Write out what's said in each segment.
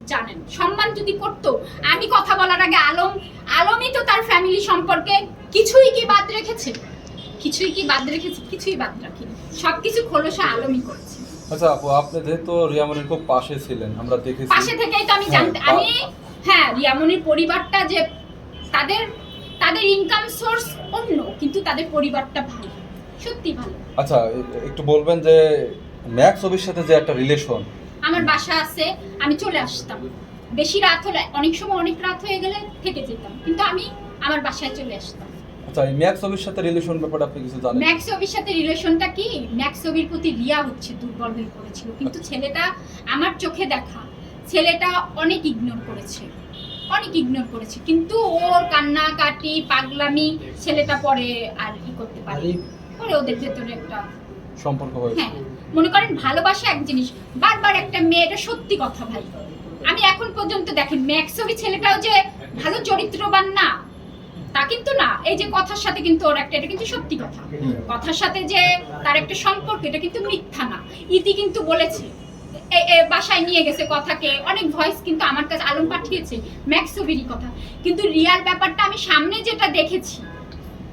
জানেন সম্মান যদি করতো আমি কথা বলার আগে আলম আলমই তো তার ফ্যামিলি সম্পর্কে কিছুই কি বাদ রেখেছে? কিছুই কি বাদ রেখেছে? কিছুই বাদ রাখিনি। সবকিছু খোলসা আলমই করেছে। আচ্ছা আপু আপনি যেহেতু রিয়ামনির খুব পাশে ছিলেন আমরা দেখেছি। পাশে থেকেই তো আমি হ্যাঁ, জানতে আমি হ্যাঁ রিয়ামনির পরিবারটা যে তাদের তাদের ইনকাম সোর্স অন্য কিন্তু তাদের পরিবারটা ভালো। সত্যি ভালো। আচ্ছা একটু বলবেন যে ম্যাক্স ছবির সাথে যে একটা রিলেশন আমার বাসা আছে আমি চলে আসতাম। বেশি রাত হলে অনেক সময় অনেক রাত হয়ে গেলে থেকে যেতাম কিন্তু আমি আমার বাসায় চলে আসতাম। আচ্ছা এই ম্যাক্স ছবির সাথে রিলেশন ব্যাপারে আপনি কিছু জানেন? ম্যাক্স ছবির সাথে রিলেশনটা কি? ম্যাক্স ছবির প্রতি রিয়া হচ্ছে দুর্বল হয়ে পড়েছিল কিন্তু ছেলেটা আমার চোখে দেখা। ছেলেটা অনেক ইগনোর করেছে অনেক ইগনোর করেছে কিন্তু ওর কান্না কাটি পাগলামি ছেলেটা পরে আর ই করতে পারে পরে ওদের ভেতরে একটা সম্পর্ক হয়েছে। হ্যাঁ। মনে করেন ভালোবাসা এক জিনিস, বারবার একটা মেয়ে এটা সত্যি কথা ভাই। আমি এখন পর্যন্ত দেখেন ম্যাক্সবি ছেলেটাও যে ভালো চরিত্রবান না, তা কিন্তু না। এই যে কথার সাথে কিন্তু ওর একটা, এটা কিন্তু সত্যি কথা। কথার সাথে যে তার একটা সম্পর্ক, এটা কিন্তু মিথ্যা না। ইতি কিন্তু বলেছে বাসায় নিয়ে গেছে কথাকে, অনেক ভয়েস কিন্তু আমার কাছে আলম পাঠিয়েছে ম্যাক্সবিরই কথা। কিন্তু রিয়ার ব্যাপারটা আমি সামনে যেটা দেখেছি,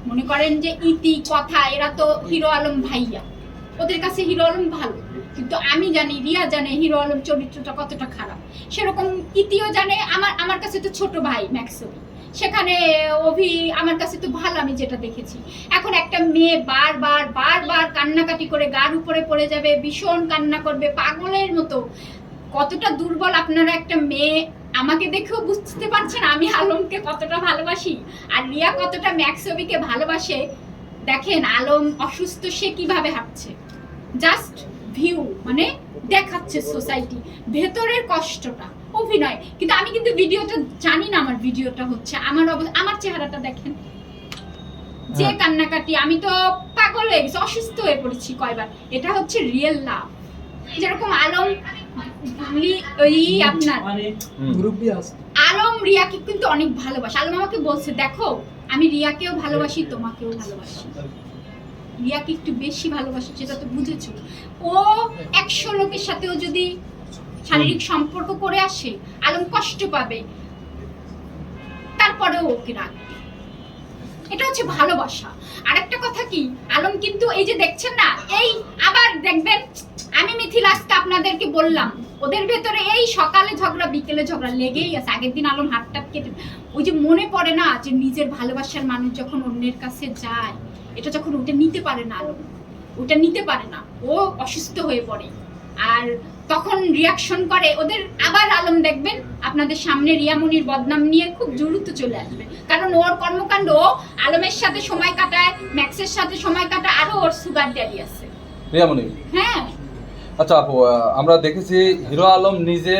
মনে করেন যে ইতি, কথা, এরা তো হিরো আলম ভাইয়া। ওদের কাছে হিরো আলম ভালো। কিন্তু আমি জানি, রিয়া জানে হিরো আলম চরিত্রটা কতটা খারাপ। সেরকম ইতিও জানে, আমার আমার কাছে তো ছোট ভাই ম্যাক্সবি। সেখানে অভি, আমার কাছে তো ভালো, আমি যেটা দেখেছি। এখন একটা মেয়ে বারবার বারবার কান্নাকাটি করে গার উপরে পড়ে যাবে, ভীষণ কান্না করবে, পাগলের মতো। কতটা দুর্বল আপনারা একটা মেয়ে, আমাকে দেখেও বুঝতে পারছেন আমি আলমকে কতটা ভালোবাসি। আর রিয়া কতটা ম্যাক্সবিকে ভালোবাসে, দেখেন আলম অসুস্থ, সে কীভাবে হাঁটছে। জাস্ট ভিউ মানে দেখাচ্ছে সোসাইটি ভেতরের কষ্টটা অভিনয়। কিন্তু আমি কিন্তু ভিডিওটা জানি না আমার ভিডিওটা হচ্ছে। আমার আমার চেহারাটা দেখেন। যে হ্যাঁ। কান্নাকাটি আমি তো পাগল হয়ে গেছি অসুস্থ হয়ে পড়েছি কয়বার। এটা হচ্ছে রিয়েল লাভ যেরকম আলম আপনার আছে আলম রিয়াকে কিন্তু অনেক ভালোবাসে। আলম আমাকে বলছে দেখো আমি রিয়াকেও ভালোবাসি তোমাকেও ভালোবাসি। রিয়াকে একটু বেশি ভালোবাসি সেটা তো বুঝেছ। ও একশো লোকের সাথেও যদি শারীরিক সম্পর্ক করে আসে আলম কষ্ট পাবে। তারপরেও ওকে রাখবে এটা হচ্ছে ভালোবাসা। আরেকটা কথা কি আলম কিন্তু এই যে দেখছেন না এই আবার দেখবেন আমি মিথিল আজকে আপনাদেরকে বললাম ওদের ভেতরে এই সকালে ঝগড়া বিকেলে ঝগড়া লেগেই আছে। আগের দিন আলম হাতটা কেটে ওই যে মনে পড়ে না যে নিজের ভালোবাসার মানুষ যখন অন্যের কাছে যায় এটা যখন ওটা নিতে পারে না আলো ওটা নিতে পারে না ও অসুস্থ হয়ে পড়ে। আর তখন রিয়াকশন করে ওদের আবার আলম দেখবেন আপনাদের সামনে রিয়ামনির বদনাম নিয়ে খুব জরুরত চলে আসবে। কারণ ওর কর্মকাণ্ড ও আলমের সাথে সময় কাটায় ম্যাক্সের সাথে সময় কাটায় আরও ওর সুগার ড্যাডি আছে। রিয়ামনি হ্যাঁ আচ্ছা আপু আমরা দেখেছি হিরো আলম নিজে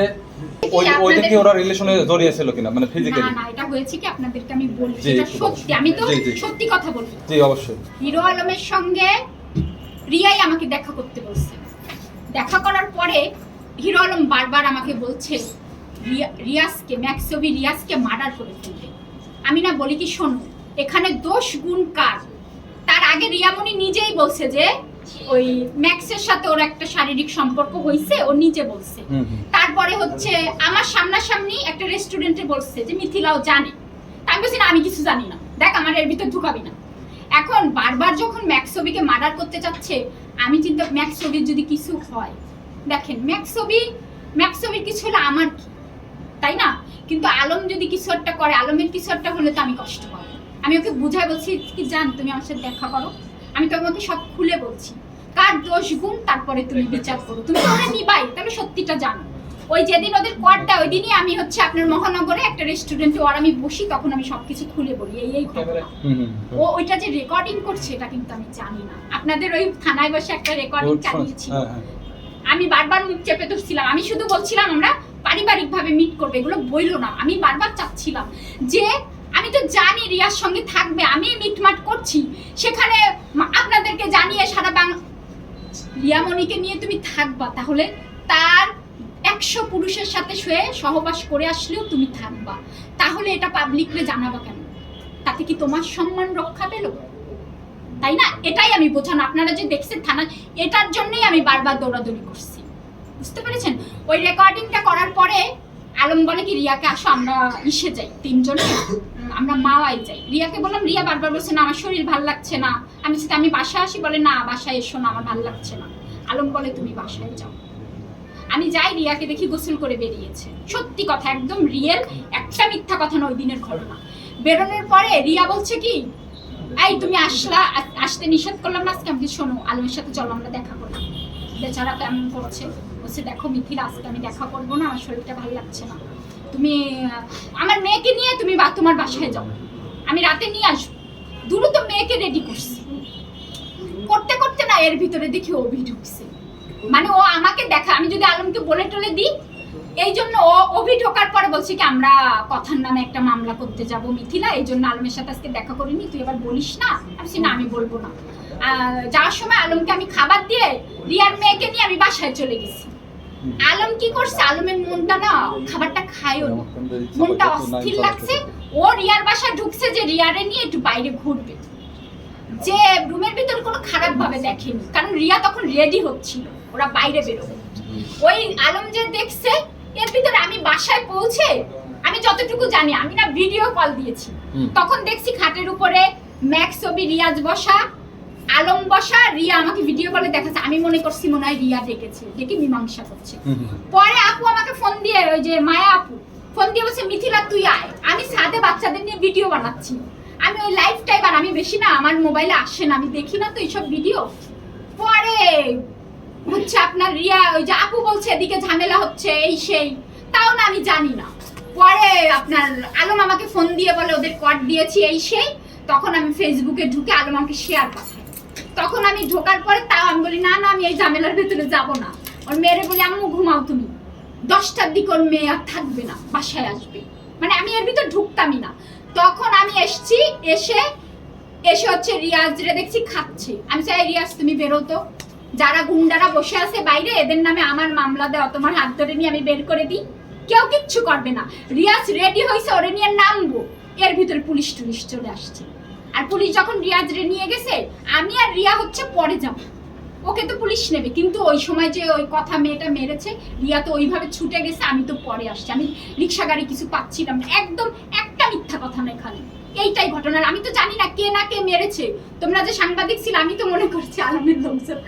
ওই আপনাদের- ওই ওরা রিলেশনে জড়িয়েছিল কিনা মানে ফিজিক্যালি না এটা হয়েছে কি আপনাদেরকে আমি বলি এটা সত্যি আমি তো জি, জি। সত্যি কথা বলি জি অবশ্যই। হিরো আলমের সঙ্গে রিয়াই আমাকে দেখা করতে বলছে। দেখা করার পরে হিরো আলম বারবার আমাকে বলছে ম্যাক্সবি মার্ডার করে ফেলবে। আমি না বলি কি শোনো এখানে দোষ গুণ কার? তার আগে রিয়ামণি নিজেই বলছে যে ওই ম্যাক্সের সাথে ওর একটা শারীরিক সম্পর্ক হয়েছে ও নিজে বলছে। তারপরে হচ্ছে আমার সামনাসামনি একটা রেস্টুরেন্টে বলছে যে মিথিলাও জানে। আমি বলছি না আমি কিছু জানি না। দেখ আমার এর ভিতর ঢুকাবি না। এখন বারবার যখন ম্যাক্সবিকে মার্ডার করতে চাচ্ছে আমি চিন্তা ম্যাক্সবির যদি কিছু হয়? দেখেন ম্যাক্সবি ম্যাক্সবির কিছু হলে আমার কি? তাই না? কিন্তু আলম যদি কিছু একটা করে আলমের কিছু একটা হলে তো আমি কষ্ট পাবো। আমি ওকে বুঝাই বলছি কি জান তুমি আমার সাথে দেখা করো। আমি তোমাকে সব খুলে বলছি। কার দোষ গুণ? তারপরে তুমি বিচার করো। তুমি তো ওরা নিবাই তাহলে সত্যিটা জানো। ওই যেদিন ওদের কোয়ারটা ওই দিনই আমি হচ্ছে আপনার মহানগরে একটা রেস্টুরেন্টে ওর আমি বসি তখন আমি সবকিছু খুলে বলি। এই এই ঘটনা। ও ওইটা যে রেকর্ডিং করছে এটা কিন্তু আমি জানি না। আপনাদের ওই থানায় বসে একটা রেকর্ডিং চালিয়েছি। হ্যাঁ হ্যাঁ। আমি বারবার মুখ চেপে ধরছিলাম। আমি শুধু বলছিলাম আমরা পারিবারিক ভাবে মিট করবে। এগুলো বইলো না। আমি বারবার চাচ্ছিলাম যে আমি তো জানি রিয়ার সঙ্গে থাকবে আমি মিটমাট করছি। সেখানে আপনাদেরকে জানিয়ে সারা বাং রিয়ামণিকে নিয়ে তুমি থাকবা, তাহলে তার একশো পুরুষের সাথে শুয়ে সহবাস করে আসলেও তুমি থাকবা। তাহলে এটা পাবলিকরে জানাবা কেন? তাতে কি তোমার সম্মান রক্ষা পেল? তাই না? এটাই আমি বোঝানো। আপনারা যে দেখছেন থানা, এটার জন্যই আমি বারবার দৌড়াদৌড়ি করছি। বুঝতে পেরেছেন? ওই রেকর্ডিংটা করার পরে আলম বলে কি রিয়াকে আসো আমরা ইসে যাই তিনজনে আমরা মাওয়াই যাই। রিয়াকে বললাম রিয়া বারবার বলছে না আমার শরীর ভালো লাগছে না। আমি বলছি, আমি বাসায় আসি? বলে না বাসায় এসো না আমার ভালো লাগছে না। আলম বলে তুমি বাসায় যাও। আমি যাই রিয়াকে দেখি গোসল করে বেরিয়েছে। সত্যি কথা একদম রিয়েল একটা মিথ্যা কথা নয় ওই দিনের ঘটনা। বেরোনোর পরে রিয়া বলছে কি এই তুমি আসলা আসতে নিষেধ করলাম না আজকে? আমি শোনো আলমের সাথে চলো আমরা দেখা করলাম। বেচারা কেমন করছে? বলছে, দেখো মিথিলা, আজকে আমি দেখা করব না, আমার শরীরটা ভালো লাগছে না। তুমি, আমার মেয়েকে নিয়ে তুমি বা, তোমার বাসায় যাও। আমি রাতে নিয়ে আসব। দ্রুত মেয়েকে রেডি করছি। করতে করতে না এর ভিতরে দেখি ও অভি ঢুকছে। মানে ও আমাকে দেখা, আমি যদি আলমকে বলে টলে দিই, এই জন্য ও অভি ঢোকার পরে বলছে কি, আমরা কথার নামে একটা মামলা করতে যাব মিথিলা, এই জন্য আলমের সাথে আজকে দেখা করিনি তুই এবার বলিস না? আমি না, আমি বলব না। যাওয়ার সময় আলমকে আমি খাবার দিয়ে রিয়ার মেয়েকে নিয়ে আমি বাসায় চলে গেছি। আলম কি করছে? আলমের মনটা না খাবারটা খায়ও না। মনটা অস্থির লাগছে। ও রিয়ার বাসায় ঢুকছে যে রিয়ারে নিয়ে একটু বাইরে ঘুরবে। যে রুমের ভিতর কোনো খারাপ ভাবে দেখেনি। কারণ রিয়া তখন রেডি হচ্ছিল। ওরা বাইরে বেরোবে। ওই আলম যে দেখছে এর ভিতরে আমি বাসায় পৌঁছে আমি যতটুকু জানি আমি না ভিডিও কল দিয়েছি। তখন দেখছি খাটের উপরে ম্যাক্স ছবি রিয়াজ বসা। আলম বসা রিয়া আমাকে ভিডিও কলে দেখাচ্ছে। আমি মনে করছি মনে হয় রিয়া ডেকেছে। ডেকে মীমাংসা করছে। পরে আপু আমাকে ফোন দিয়ে ওই যে মায়া আপু ফোন দিয়ে বলছে মিথিলা তুই আয়। আমি সাথে বাচ্চাদের নিয়ে ভিডিও বানাচ্ছি। আমি ওই লাইভ টাইম আমি বেশি না আমার মোবাইলে আসে না। আমি দেখি না তো এইসব ভিডিও পরে হচ্ছে আপনার রিয়া ওই যে আপু বলছে এদিকে ঝামেলা হচ্ছে এই সেই। তাও না আমি জানি না। পরে আপনার আলম আমাকে ফোন দিয়ে বলে ওদের কট দিয়েছি এই সেই। তখন আমি ফেসবুকে ঢুকে আলম আমাকে শেয়ার পাঠাই তখন আমি ঢোকার পরে তাও আমি বলি, না না, আমি এই ঝামেলার ভেতরে যাব না। ওর মেয়েরে বলি, আম্মু, ঘুমাও তুমি। দশটার দিকে ওর মেয়ে আর থাকবে না, বাসায় আসবে। মানে আমি এর ভিতর ঢুকতামই না। তখন আমি এসছি, এসে এসে হচ্ছে রিয়াজ রে দেখছি খাচ্ছে। আমি চাই, রিয়াজ, তুমি বেরোতো যারা গুন্ডারা বসে আছে বাইরে, এদের নামে আমার মামলা দেওয়া, তোমার হাত ধরে নিয়ে আমি বের করে দিই। কেউ কিচ্ছু করবে না। রিয়াজ রেডি হয়েছে ওরে নিয়ে নামবো। এর ভিতরে পুলিশ টুলিশ চলে আসছে। আর পুলিশ যখন রিয়াজ নিয়ে গেছে, আমি আর রিয়া হচ্ছে পরে যাব। ওকে তো পুলিশ নেবে, কিন্তু ওই সময় যে ওই কথা মেয়েটা মেরেছে, রিয়া তো ওইভাবে ছুটে গেছে, আমি তো পরে আসছি। আমি রিক্সা গাড়ি কিছু পাচ্ছিলাম একদম একটা মিথ্যা কথা না খালি। এইটাই ঘটনা আমি তো জানি না কে না কে মেরেছে। তোমরা যে সাংবাদিক ছিল, আমি তো মনে করছি আলমের লোকজন।